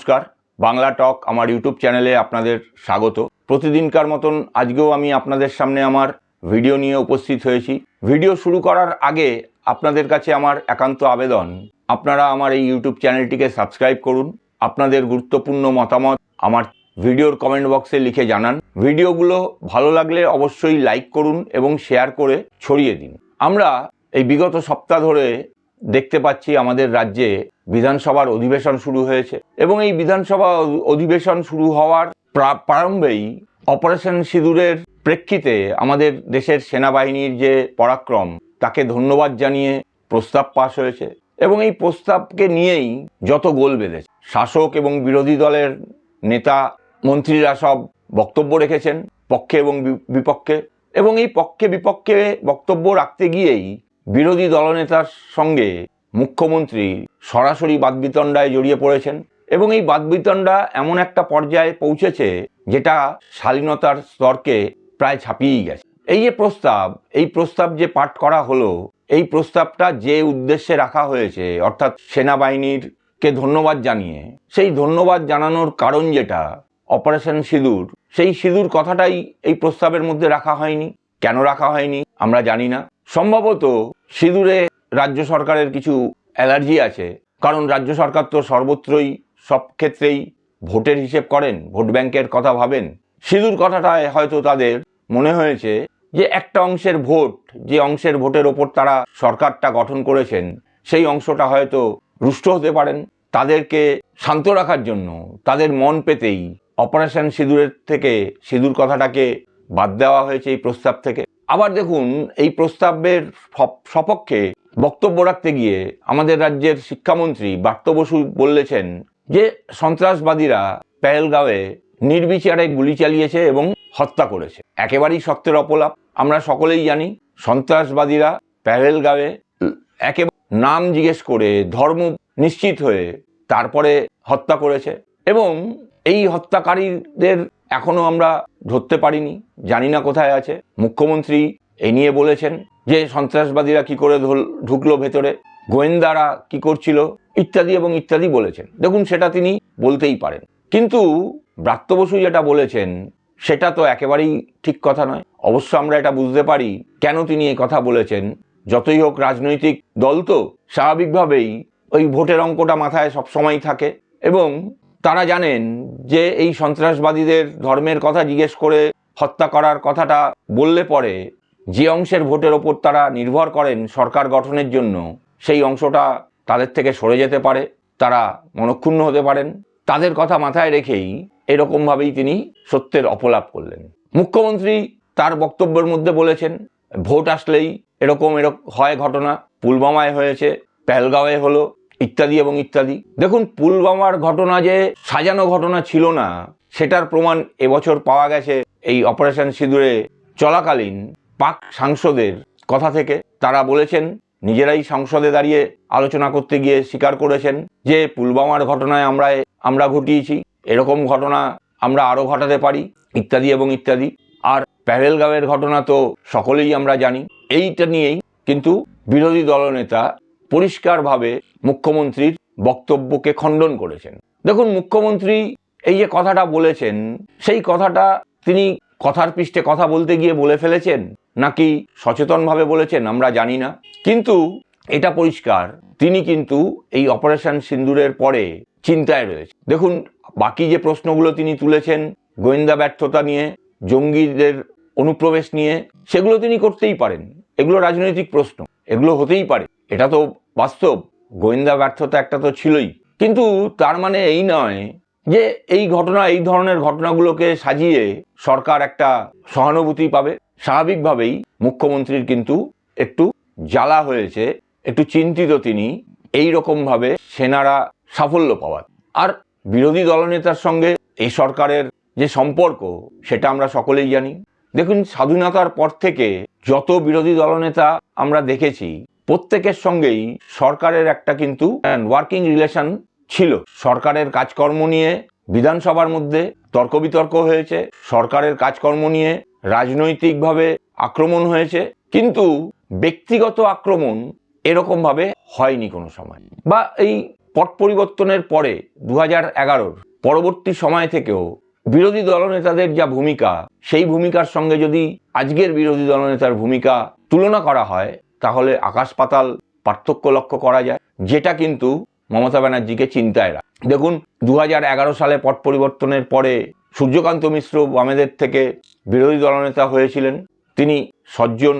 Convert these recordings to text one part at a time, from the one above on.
নমস্কার। বাংলা টক আমার ইউটিউব চ্যানেলে আপনাদের স্বাগত। প্রতিদিনকার মতন আজকেও আমি আপনাদের সামনে আমার ভিডিও নিয়ে উপস্থিত হয়েছি। ভিডিও শুরু করার আগে আপনাদের কাছে আমার একান্ত আবেদন। আপনারা আমার এই ইউটিউব চ্যানেলটিকে সাবস্ক্রাইব করুন। আপনাদের গুরুত্বপূর্ণ মতামত আমার ভিডিওর কমেন্ট বক্সে লিখে জানান। ভিডিওগুলো ভালো লাগলে অবশ্যই লাইক করুন এবং শেয়ার করে ছড়িয়ে দিন। আমরা এই বিগত সপ্তাহ ধরে দেখতে পাচ্ছি আমাদের রাজ্যে বিধানসভার অধিবেশন শুরু হয়েছে এবং এই বিধানসভা অধিবেশন শুরু হওয়ার প্রা- প্রারম্ভেই অপারেশন সিঁদুরের প্রেক্ষিতে আমাদের দেশের সেনাবাহিনীর যে পরাক্রম, তাকে ধন্যবাদ জানিয়ে প্রস্তাব পাশ হয়েছে এবং এই প্রস্তাবকে নিয়েই যত গোল বেঁধেছে। শাসক এবং বিরোধী দলের নেতা, মন্ত্রীরা সব বক্তব্য রেখেছেন পক্ষে এবং বিপক্ষে এবং এই পক্ষে বিপক্ষে বক্তব্য রাখতে গিয়েই বিরোধী দলনেতার সঙ্গে মুখ্যমন্ত্রী সরাসরি বাদবিতণ্ডায় জড়িয়ে পড়েছেন এবং এই বাদবিতণ্ডা এমন একটা পর্যায়ে পৌঁছেছে যেটা শালীনতার স্তরকে প্রায় ছাপিয়েই গেছে। এই যে প্রস্তাব, এই প্রস্তাব যে পাঠ করা হলো, এই প্রস্তাবটা যে উদ্দেশ্যে রাখা হয়েছে, অর্থাৎ সেনাবাহিনীর কে ধন্যবাদ জানিয়ে, সেই ধন্যবাদ জানানোর কারণ যেটা, অপারেশন সিঁদুর, সেই সিঁদুর কথাটাই এই প্রস্তাবের মধ্যে রাখা হয়নি। কেন রাখা হয়নি, আমরা জানি না। সম্ভবত সিঁদুরে রাজ্য সরকারের কিছু অ্যালার্জি আছে। কারণ রাজ্য সরকার তো সর্বত্রই সব ক্ষেত্রেই ভোটের হিসেব করেন, ভোট ব্যাংকের কথা ভাবেন। সিঁদুর কথাটায় হয়তো তাদের মনে হয়েছে যে একটা অংশের ভোট, যে অংশের ভোটের ওপর তারা সরকারটা গঠন করেছেন, সেই অংশটা হয়তো রুষ্ট হতে পারেন। তাদেরকে শান্ত রাখার জন্য, তাদের মন পেতেই অপারেশন সিঁদুরের থেকে সিঁদুর কথাটাকে বাদ দেওয়া হয়েছে এই প্রস্তাব থেকে। আবার দেখুন, এই প্রস্তাবের সপ- সপক্ষে বক্তব্য রাখতে গিয়ে আমাদের রাজ্যের শিক্ষামন্ত্রী বার্ত বসু বলেছেন যে, সন্ত্রাসবাদীরা পেহেলগাঁওয়ে নির্বিচারে গুলি চালিয়েছে এবং হত্যা করেছে। একেবারেই সত্যের অপলাপ। আমরা সকলেই জানি, সন্ত্রাসবাদীরা পেহেলগাঁওয়ে একেবারে নাম জিজ্ঞেস করে ধর্ম নিশ্চিত হয়ে তারপরে হত্যা করেছে। এবং এই হত্যাকারীদের এখনও আমরা ধরতে পারিনি, জানি না কোথায় আছে। মুখ্যমন্ত্রী এ নিয়ে বলেছেন যে সন্ত্রাসবাদীরা কি করে ঢুকলো ভেতরে, গোয়েন্দারা কি করছিল, ইত্যাদি এবং ইত্যাদি বলেছেন। দেখুন, সেটা তিনি বলতেই পারেন। কিন্তু ব্রাত্য বসু যেটা বলেছেন, সেটা তো একেবারেই ঠিক কথা নয়। অবশ্য আমরা এটা বুঝতে পারি কেন তিনি এই কথা বলেছেন। যতই হোক রাজনৈতিক দল তো স্বাভাবিকভাবেই ওই ভোটের অঙ্কটা মাথায় সবসময় থাকে এবং তারা জানেন যে এই সন্ত্রাসবাদীদের ধর্মের কথা জিজ্ঞেস করে হত্যা করার কথাটা বললে পরে যে অংশের ভোটের ওপর তারা নির্ভর করেন সরকার গঠনের জন্য, সেই অংশটা তাদের থেকে সরে যেতে পারে, তারা মনক্ষুণ্ণ হতে পারেন। তাদের কথা মাথায় রেখেই এরকমভাবেই তিনি সত্যের অপলাপ করলেন। মুখ্যমন্ত্রী তার বক্তব্যের মধ্যে বলেছেন, ভোট আসলেই এরকম এরকম হয় ঘটনা। পুলবামায় হয়েছে, পেহেলগাঁওয়ে হলো ইত্যাদি এবং ইত্যাদি। দেখুন পুলবামার ঘটনা যে সাজানো ঘটনা ছিল না, সেটার প্রমাণ এবছর পাওয়া গেছে এই অপারেশন সিঁদুরে চলাকালীন পাক সাংসদের কথা থেকে। তারা বলেছেন, নিজেরাই সংসদে দাঁড়িয়ে আলোচনা করতে গিয়ে স্বীকার করেছেন যে পুলবামার ঘটনায় আমরা আমরা ঘটিয়েছি, এরকম ঘটনা আমরা আরও ঘটাতে পারি, ইত্যাদি এবং ইত্যাদি। আর প্যাভেলগাঁওয়ের ঘটনা তো সকলেই আমরা জানি, এইটা নিয়েই। কিন্তু বিরোধী দলনেতা পরিষ্কারভাবে মুখ্যমন্ত্রীর বক্তব্যকে খণ্ডন করেছেন। দেখুন, মুখ্যমন্ত্রী এই যে কথাটা বলেছেন, সেই কথাটা তিনি কথার পৃষ্ঠে কথা বলতে গিয়ে বলে ফেলেছেন, নাকি সচেতনভাবে বলেছেন আমরা জানি না। কিন্তু এটা পরিষ্কার, তিনি কিন্তু এই অপারেশন সিন্দুরের পরে চিন্তায় রয়েছে দেখুন, বাকি যে প্রশ্নগুলো তিনি তুলেছেন, গোয়েন্দা ব্যর্থতা নিয়ে, জঙ্গিদের অনুপ্রবেশ নিয়ে, সেগুলো তিনি করতেই পারেন। এগুলো রাজনৈতিক প্রশ্ন, এগুলো হতেই পারে। এটা তো বাস্তব। গোয়েন্দা ব্যর্থতা একটা তো ছিলই। কিন্তু তার মানে এই নয় যে এই ঘটনা, এই ধরনের ঘটনাগুলোকে সাজিয়ে সরকার একটা সহানুভূতি পাবে। স্বাভাবিকভাবেই মুখ্যমন্ত্রীর কিন্তু একটু জ্বালা হয়েছে, একটু চিন্তিত তিনি এই রকমভাবে সেনারা সাফল্য পাওয়ার। আর বিরোধী দলনেতার সঙ্গে এই সরকারের যে সম্পর্ক, সেটা আমরা সকলেই জানি। দেখুন, স্বাধীনতার পর থেকে যত বিরোধী দলনেতা আমরা দেখেছি প্রত্যেকের সঙ্গেই সরকারের একটা কিন্তু ওয়ার্কিং রিলেশন ছিল। সরকারের কাজকর্ম নিয়ে বিধানসভার মধ্যে তর্ক বিতর্ক হয়েছে। সরকারের কাজকর্ম নিয়ে রাজনৈতিকভাবে আক্রমণ হয়েছে। কিন্তু ব্যক্তিগত আক্রমণ এরকমভাবে হয়নি কোনো সময়। বা এই পট পরিবর্তনের পরে দু হাজার পরবর্তী সময় থেকেও বিরোধী দলনেতাদের যা ভূমিকা, সেই ভূমিকার সঙ্গে যদি আজকের বিরোধী দলনেতার ভূমিকা তুলনা করা হয় তাহলে আকাশ পাতাল পার্থক্য লক্ষ্য করা যায়, যেটা কিন্তু মমতা ব্যানার্জিকে চিন্তায় রাখ। দেখুন দু হাজার এগারো সালে পট পরিবর্তনের পরে সূর্যকান্ত মিশ্র বামেদের থেকে বিরোধী দলনেতা হয়েছিলেন। তিনি সজ্জন,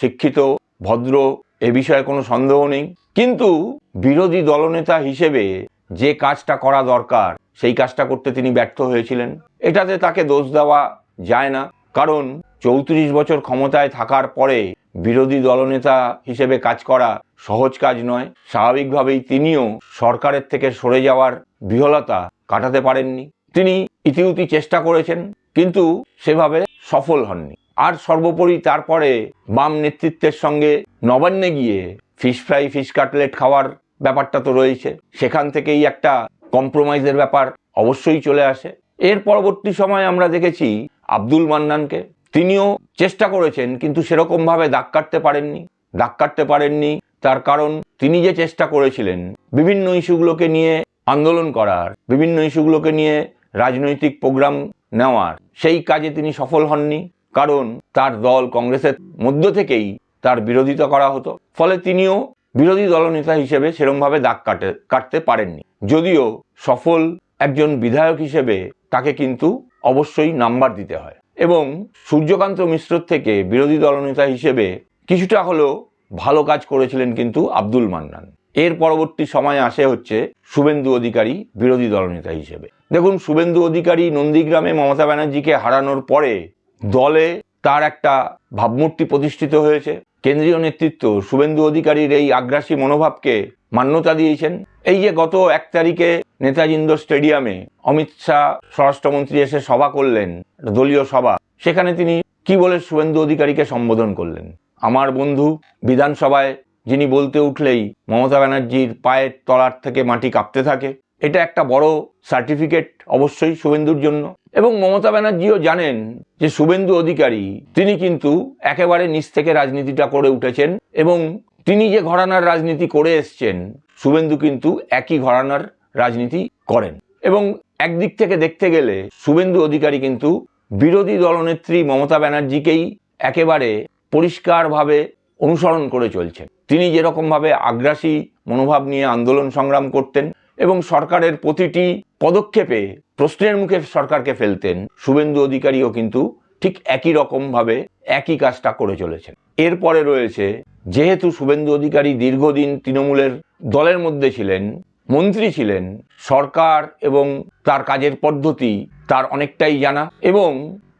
শিক্ষিত, ভদ্র, এ বিষয়ে কোনো সন্দেহ নেই। কিন্তু বিরোধী দলনেতা হিসেবে যে কাজটা করা দরকার, সেই কাজটা করতে তিনি ব্যর্থ হয়েছিলেন। এটাতে তাকে দোষ দেওয়া যায় না। কারণ চৌত্রিশ বছর ক্ষমতায় থাকার পরে বিরোধী দলনেতা হিসেবে কাজ করা সহজ কাজ নয়। স্বাভাবিকভাবেই তিনিও সরকারের থেকে সরে যাওয়ার বিহলতা কাটাতে পারেননি। তিনি ইতিউতি চেষ্টা করেছেন, কিন্তু সেভাবে সফল হননি। আর সর্বোপরি তারপরে বাম নেতৃত্বের সঙ্গে নবান্নে গিয়ে ফিশ ফ্রাই, ফিশ কাটলেট খাওয়ার ব্যাপারটা তো রয়েছে। সেখান থেকেই একটা কম্প্রোমাইজের ব্যাপার অবশ্যই চলে আসে। এর পরবর্তী সময় আমরা দেখেছি আব্দুল মান্নানকে তিনিও চেষ্টা করেছেন, কিন্তু সেরকমভাবে দাগ কাটতে পারেননি। দাগ কাটতে পারেননি, তার কারণ তিনি যে চেষ্টা করেছিলেন, বিভিন্ন ইস্যুগুলোকে নিয়ে আন্দোলন করার, বিভিন্ন ইস্যুগুলোকে নিয়ে রাজনৈতিক প্রোগ্রাম নেওয়ার, সেই কাজে তিনি সফল হননি। কারণ তার দল কংগ্রেসের মধ্য থেকেই তার বিরোধিতা করা হতো। ফলে তিনিও বিরোধী দলনেতা হিসেবে সেরমভাবে দাগ কাটে, কাটতে পারেননি। যদিও সফল একজন বিধায়ক হিসেবে তাকে কিন্তু অবশ্যই নাম্বার দিতে হয়। এবং সূর্যকান্ত মিশ্র থেকে বিরোধী দলনেতা হিসেবে কিছুটা হলেও ভালো কাজ করেছিলেন কিন্তু আব্দুল মান্নান। এর পরবর্তী সময় আসে হচ্ছে শুভেন্দু অধিকারী বিরোধী দলনেতা হিসেবে। দেখুন, শুভেন্দু অধিকারী নন্দীগ্রামে মমতা ব্যানার্জিকে হারানোর পরে দলে তার একটা ভাবমূর্তি প্রতিষ্ঠিত হয়েছে। কেন্দ্রীয় নেতৃত্ব শুভেন্দু অধিকারীর এই আগ্রাসী মনোভাবকে মান্যতা দিয়েছেন। এই যে গত এক তারিখে নেতাজি ইন্ডোর স্টেডিয়ামে অমিত শাহ স্বরাষ্ট্রমন্ত্রী এসে সভা করলেন দলীয় সভা। সেখানে তিনি কি বলে শুভেন্দু অধিকারীকে সম্বোধন করলেন? আমার বন্ধু বিধানসভায়, যিনি বলতে উঠলেই মমতা ব্যানার্জির পায়ের তলার থেকে মাটি কাঁপতে থাকে। এটা একটা বড় সার্টিফিকেট অবশ্যই শুভেন্দুর জন্য। এবং মমতা ব্যানার্জিও জানেন যে শুভেন্দু অধিকারী, তিনি কিন্তু একেবারে নিচ থেকে রাজনীতিটা করে উঠেছেন এবং তিনি যে ঘরানার রাজনীতি করে এসছেন, শুভেন্দু কিন্তু একই ঘরানার রাজনীতি করেন। এবং একদিক থেকে দেখতে গেলে শুভেন্দু অধিকারী কিন্তু বিরোধী দলনেত্রী মমতা ব্যানার্জিকেই একেবারে পরিষ্কারভাবে অনুসরণ করে চলছেন। তিনি যেরকমভাবে আগ্রাসী মনোভাব নিয়ে আন্দোলন সংগ্রাম করতেন এবং সরকারের প্রতিটি পদক্ষেপে প্রশ্নের মুখে সরকারকে ফেলতেন, শুভেন্দু অধিকারীও কিন্তু ঠিক একই রকমভাবে একই কাজটা করে চলেছেন। এরপরে রয়েছে, যেহেতু শুভেন্দু অধিকারী দীর্ঘদিন তৃণমূলের দলের মধ্যে ছিলেন মন্ত্রী ছিলেন, সরকার এবং তার কাজের পদ্ধতি তার অনেকটাই জানা এবং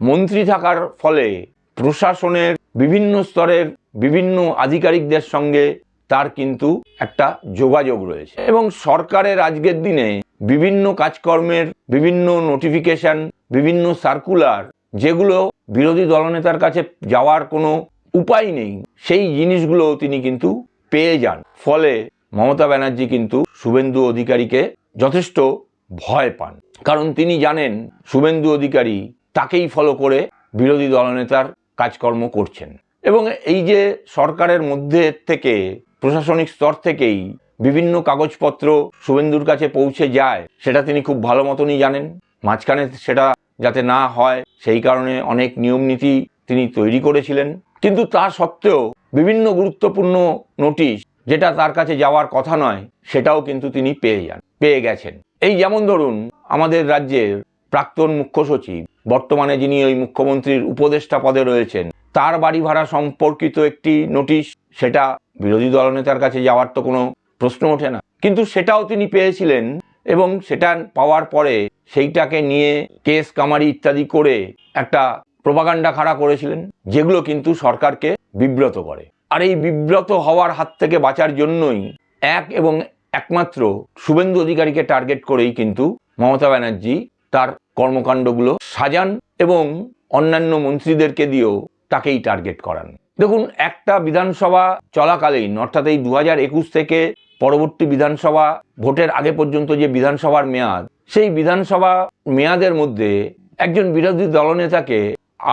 মন্ত্রী থাকার ফলে প্রশাসনের বিভিন্ন স্তরের বিভিন্ন আধিকারিকদের সঙ্গে তার কিন্তু একটা যোগাযোগ রয়েছে এবং সরকারের আজকের দিনে বিভিন্ন কাজকর্মের, বিভিন্ন নোটিফিকেশন বিভিন্ন সার্কুলার যেগুলো বিরোধী দলনেতার কাছে যাওয়ার কোনো উপায় নেই, সেই জিনিসগুলো তিনি কিন্তু পেয়ে যান। ফলে মমতা ব্যানার্জি কিন্তু শুভেন্দু অধিকারীকে যথেষ্ট ভয় পান। কারণ তিনি জানেন শুভেন্দু অধিকারী তাকেই ফলো করে বিরোধী দলনেতার কাজকর্ম করছেন। এবং এই যে সরকারের মধ্যে থেকে, প্রশাসনিক স্তর থেকেই বিভিন্ন কাগজপত্র শুভেন্দুর কাছে পৌঁছে যায়, সেটা তিনি খুব ভালো মতনই জানেন। মাঝখানে সেটা যাতে না হয়, সেই কারণে অনেক নিয়ম নীতি তিনি তৈরি করেছিলেন। কিন্তু তা সত্ত্বেও বিভিন্ন গুরুত্বপূর্ণ নোটিশ যেটা তার কাছে যাওয়ার কথা নয়, সেটাও কিন্তু তিনি পেয়ে যান, পেয়ে গেছেন। এই যেমন ধরুন, আমাদের রাজ্যের প্রাক্তন মুখ্য সচিব, বর্তমানে যিনি ওই মুখ্যমন্ত্রীর উপদেষ্টা পদে রয়েছেন, তার বাড়ি ভাড়া সম্পর্কিত একটি নোটিশ, সেটা বিরোধী দলনেতার কাছে যাওয়ার তো কোনো প্রশ্ন ওঠে না। কিন্তু সেটাও তিনি পেয়েছিলেন এবং সেটা পাওয়ার পরে সেইটাকে নিয়ে কেস কামারি ইত্যাদি করে একটা প্রপাগান্ডা খাড়া করেছিলেন, যেগুলো কিন্তু সরকারকে বিব্রত করে। আর এই বিব্রত হওয়ার হাত থেকে বাঁচার জন্যই এক এবং একমাত্র শুভেন্দু অধিকারীকে টার্গেট করেই কিন্তু মমতা ব্যানার্জি তার কর্মকাণ্ডগুলো সাজান এবং অন্যান্য মন্ত্রীদেরকে দিয়েও তাকেই টার্গেট করান। দেখুন, একটা বিধানসভা চলাকালীন, অর্থাৎ এই দু থেকে পরবর্তী বিধানসভা ভোটের আগে পর্যন্ত যে বিধানসভার মেয়াদ, সেই বিধানসভা মেয়াদের মধ্যে একজন বিরোধী দলনেতাকে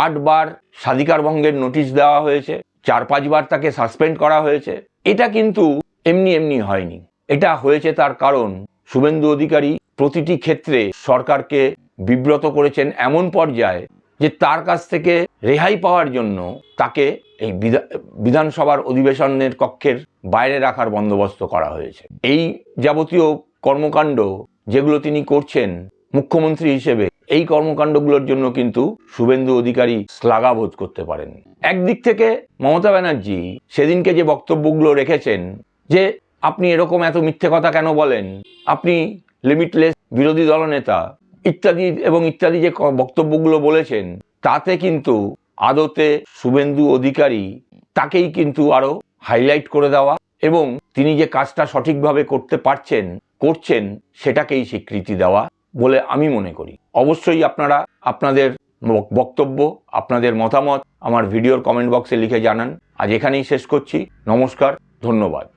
আটবার স্বাধিকার ভঙ্গের নোটিশ দেওয়া হয়েছে। চার পাঁচবার তাকে সাসপেন্ড করা হয়েছে। এটা কিন্তু এমনি এমনি হয়নি। এটা হয়েছে তার কারণ, শুভেন্দু অধিকারী প্রতিটি ক্ষেত্রে সরকারকে বিব্রত করেছেন এমন পর্যায়ে যে তার কাছ থেকে রেহাই পাওয়ার জন্য তাকে এই বিধা- বিধানসভার অধিবেশনের কক্ষের বাইরে রাখার বন্দোবস্ত করা হয়েছে। এই যাবতীয় কর্মকাণ্ড যেগুলো তিনি করছেন, মুখ্যমন্ত্রী হিসেবে এই কর্মকাণ্ডগুলোর জন্য কিন্তু শুভেন্দু অধিকারী শ্লাঘাবোধ করতে পারেন একদিক থেকে মমতা ব্যানার্জি সেদিনকে যে বক্তব্যগুলো রেখেছেন যে, আপনি এরকম এত মিথ্যে কথা কেন বলেন? আপনি লিমিটলেস বিরোধী দলনেতা। ইত্যাদি এবং ইত্যাদি যে বক্তব্যগুলো বলেছেন, তাতে কিন্তু আদতে শুভেন্দু অধিকারী তাকেই কিন্তু আরও হাইলাইট করে দেওয়া এবং তিনি যে কাজটা সঠিকভাবে করতে পারছেন, করছেন, সেটাকেই স্বীকৃতি দেওয়া। বলে আমি মনে করি। অবশ্যই আপনারা আপনাদের বক্তব্য, আপনাদের মতামত আমার ভিডিওর কমেন্ট বক্সে লিখে জানান। আজ এখানেই শেষ করছি। নমস্কার, ধন্যবাদ।